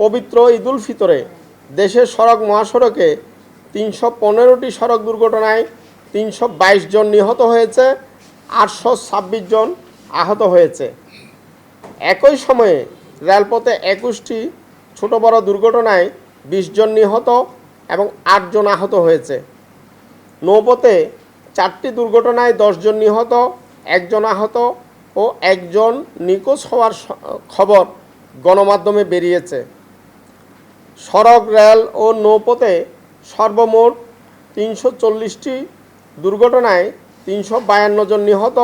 পবিত্র ঈদুল ফিতরে দেশের সড়ক মহাসড়কে তিনশো পনেরোটি সড়ক দুর্ঘটনায় তিনশো বাইশ জন নিহত হয়েছে, আটশো ছাব্বিশ জন আহত হয়েছে। একই সময়ে রেলপথে একুশটি ছোট বড় দুর্ঘটনায় বিশ জন নিহত এবং আটজন আহত হয়েছে। নৌপথে চারটি দুর্ঘটনায় দশজন নিহত একজন আহত ও একজন নিখোঁজ হওয়ার খবর গণমাধ্যমে বেরিয়েছে। সড়ক, রেল ও নৌপথে সর্বমোট তিনশো চল্লিশটি দুর্ঘটনায় তিনশো বায়ান্ন জন নিহত,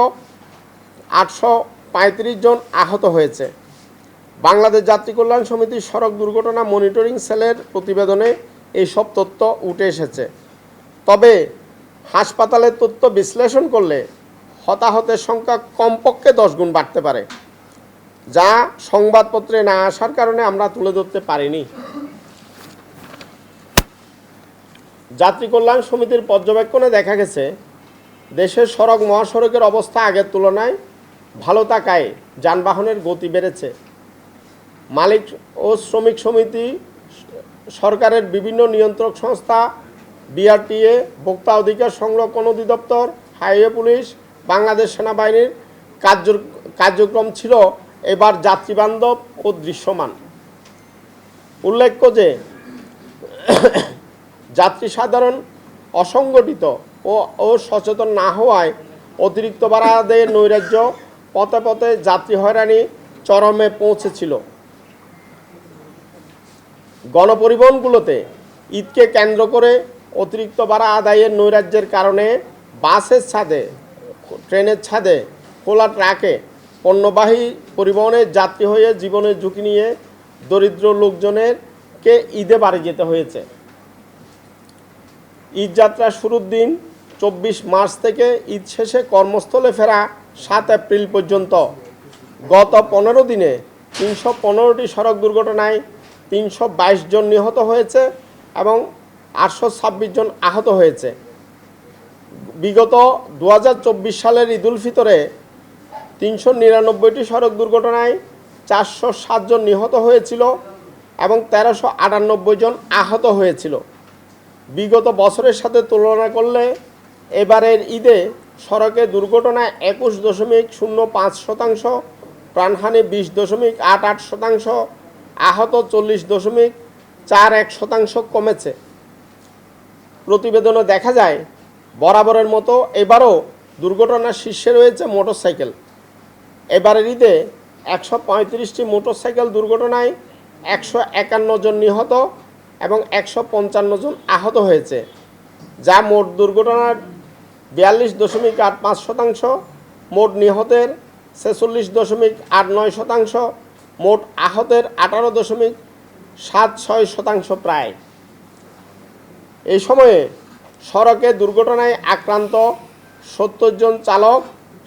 আটশো পঁয়ত্রিশ জন আহত হয়েছে। বাংলাদেশ যাত্রী কল্যাণ সমিতির সড়ক দুর্ঘটনা মনিটরিং সেলের প্রতিবেদনে এইসব তথ্য উঠে এসেছে। তবে হাসপাতালের তথ্য বিশ্লেষণ করলে হতাহতের সংখ্যা কমপক্ষে দশ গুণ বাড়তে পারে, যা সংবাদপত্রে না আসার কারণে আমরা তুলে ধরতে পারিনি। যাত্রী কল্যাণ সমিতির পর্যবেক্ষণে দেখা গেছে, দেশের সড়ক মহাসড়কের অবস্থা আগের তুলনায় ভালো থাকায় যানবাহনের গতি বেড়েছে। মালিক ও শ্রমিক সমিতি সরকারের বিভিন্ন নিয়ন্ত্রক সংস্থা, বিআরটিএ, ভোক্তা অধিকার সংরক্ষণ অধিদপ্তর, হাইওয়ে পুলিশ, বাংলাদেশ সেনাবাহিনীর কার্য কার্যক্রম ছিল এবার যাত্রীবান্ধব ও দৃশ্যমান। উল্লেখ্য যে যাত্রী সাধারণ অসংগঠিত ও ও সচেতন না হওয়ায় অতিরিক্ত ভাড়া আদায়ের নৈরাজ্য পথে পথে যাত্রী হয়রানি চরমে পৌঁছেছিল। গণপরিবহনগুলোতে ঈদকে কেন্দ্র করে অতিরিক্ত ভাড়া আদায়ের নৈরাজ্যের কারণে বাসের ছাদে, ট্রেনের ছাদে খোলা ট্রাকে পণ্যবাহী পরিবহনের যাত্রী হয়ে জীবনের ঝুঁকি নিয়ে দরিদ্র লোকজনেরকে ঈদে বাড়ি যেতে হয়েছে। ঈদ যাত্রা শুরুর দিন, চব্বিশ মার্চ থেকে ঈদ শেষে কর্মস্থলে ফেরা সাত এপ্রিল পর্যন্ত। গত পনেরো দিনে তিনশো পনেরোটি সড়ক দুর্ঘটনায় তিনশো বাইশ জন নিহত হয়েছে এবং আটশো ছাব্বিশ জন আহত হয়েছে। বিগত দু হাজার চব্বিশ সালের ঈদুল ফিতরে তিনশো নিরানব্বইটি সড়ক দুর্ঘটনায় চারশো জন নিহত হয়েছিল এবং তেরোশো আটানব্বই জন আহত হয়েছিল। বিগত বছরের সাথে তুলনা করলে এবারের ঈদে সড়কে দুর্ঘটনায় একুশ দশমিক শূন্য পাঁচ শতাংশ, প্রাণহানি বিশ দশমিক আট আট শতাংশ, আহত চল্লিশ দশমিক চার এক শতাংশ কমেছে। প্রতিবেদনে দেখা যায়, বরাবরের মতো এবারও দুর্ঘটনার শীর্ষে রয়েছে মোটরসাইকেল। এবারের ঈদে একশো পঁয়ত্রিশটি মোটরসাইকেল দুর্ঘটনায় একশো একান্ন জন নিহত এবং একশো পঞ্চান্ন জন আহত হয়েছে, যা মোট দুর্ঘটনার বিয়াল্লিশ দশমিক আট পাঁচ শতাংশ, মোট নিহতের ছেচল্লিশ দশমিক আট নয় শতাংশ, মোট আহতের আঠারো দশমিক সাত ছয় শতাংশ প্রায়। এই সময়ে সড়কে দুর্ঘটনায় আক্রান্ত সত্তর জন চালক,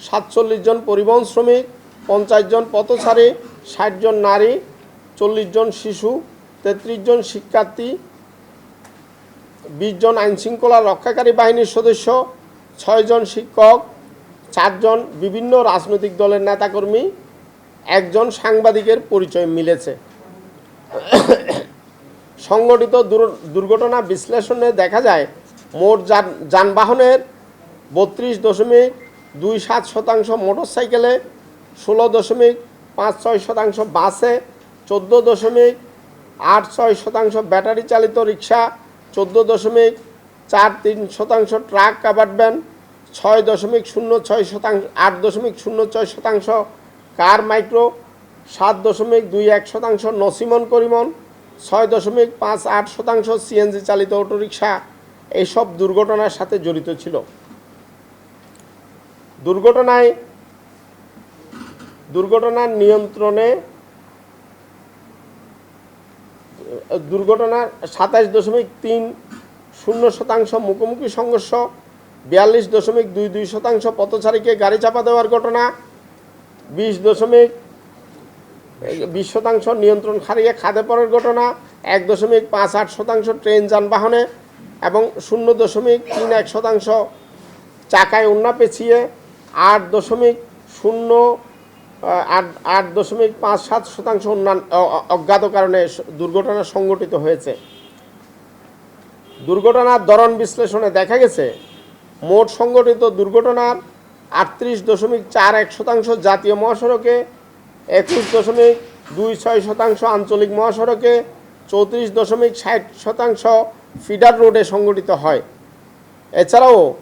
সাতচল্লিশ জন পরিবহন শ্রমিক, পঞ্চাশ জন পথচারী, ষাট জন নারী, চল্লিশ জন শিশু তেত্রিশ জন শিক্ষার্থী, বিশ জন আইনশৃঙ্খলা রক্ষাকারী বাহিনীর সদস্য ছয়জন শিক্ষক চারজন বিভিন্ন রাজনৈতিক দলের নেতাকর্মী, একজন সাংবাদিকের পরিচয় মিলেছে। সংগঠিত দুর্ঘটনা বিশ্লেষণে দেখা যায়, মোট যান- যানবাহনের বত্রিশ দশমিক দুই সাত শতাংশ মোটরসাইকেলে, ষোলো দশমিক পাঁচ ছয় শতাংশ বাসে, চোদ্দ দশমিক আট ছয় শতাংশ ব্যাটারি চালিত রিক্সা, চোদ্দ দশমিক চার তিন শতাংশ ট্রাক কাভার্ড ভ্যান, ছয় দশমিক শূন্য ছয় শতাংশ, আট দশমিক শূন্য ছয় শতাংশ কার মাইক্রো, সাত দশমিক দুই এক শতাংশ নসিমন করিমন, ছয় দশমিক পাঁচ আট শতাংশ সিএনজি চালিত অটোরিকশা এইসব দুর্ঘটনার সাথে জড়িত ছিল। দুর্ঘটনায়, দুর্ঘটনার নিয়ন্ত্রণে দুর্ঘটনার সাতাশ দশমিক তিন শূন্য শতাংশ মুখোমুখি সংঘর্ষ, বিয়াল্লিশ দশমিক দুই দুই শতাংশ পথচারীকে গাড়ি চাপা দেওয়ার ঘটনা, বিশ দশমিক বিশ শতাংশ নিয়ন্ত্রণ হারিয়ে খাদে পড়ার ঘটনা, এক দশমিক পাঁচ আট শতাংশ ট্রেন, যানবাহনে এবং শূন্য দশমিক তিন এক শতাংশ চাকায় উন্না পেছিয়ে আট দশমিক শূন্য আট আট দশমিক পাঁচ সাত শতাংশ উন্নয়ন, অ- অ- অজ্ঞাত কারণে দুর্ঘটনা সংঘটিত হয়েছে। দুর্ঘটনার ধরন বিশ্লেষণে দেখা গেছে, মোট সংঘটিত দুর্ঘটনার আটত্রিশ দশমিক চার এক শতাংশ জাতীয় মহাসড়কে, একুশ দশমিক দুই ছয় শতাংশ আঞ্চলিক মহাসড়কে, চৌত্রিশ দশমিক ষাট শতাংশ ফিডার রোডে সংঘটিত হয়। এছাড়াও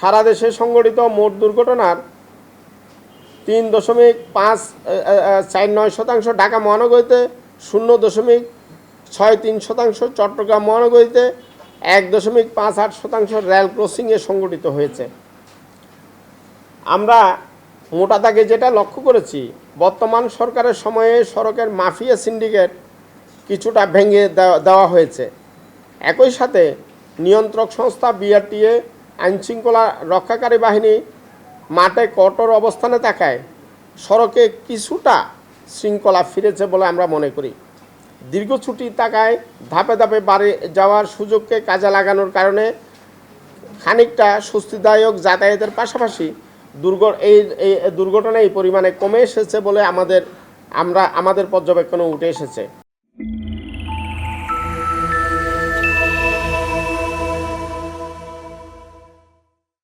সারা দেশে সংঘটিত মোট দুর্ঘটনার তিন দশমিক পাঁচ চার নয় শতাংশ ঢাকা মহানগরীতে, শূন্য দশমিক ছয় তিন শতাংশ চট্টগ্রাম মহানগরীতে, এক দশমিক পাঁচ আট শতাংশ রেল ক্রসিংয়ে সংগঠিত হয়েছে। আমরা মোটা দাগে যেটা লক্ষ্য করেছি, বর্তমান সরকারের সময়ে সড়কের মাফিয়া সিন্ডিকেট কিছুটা ভেঙে দেওয়া হয়েছে। একই সাথে নিয়ন্ত্রক সংস্থা বিআরটিএ আইনশৃঙ্খলা রক্ষাকারী বাহিনী মাঠে কঠোর অবস্থানে থাকায় সড়কে কিছুটা শৃঙ্খলা ফিরেছে বলে আমরা মনে করি। দীর্ঘ ছুটি থাকায় ধাপে ধাপে বাড়ি যাওয়ার সুযোগকে কাজে লাগানোর কারণে খানিকটা স্বস্তিদায়ক যাতায়াতের পাশাপাশি এই এই দুর্ঘটনা এই পরিমাণে কমে এসেছে বলে আমাদের আমরা আমাদের পর্যবেক্ষণে উঠে এসেছে।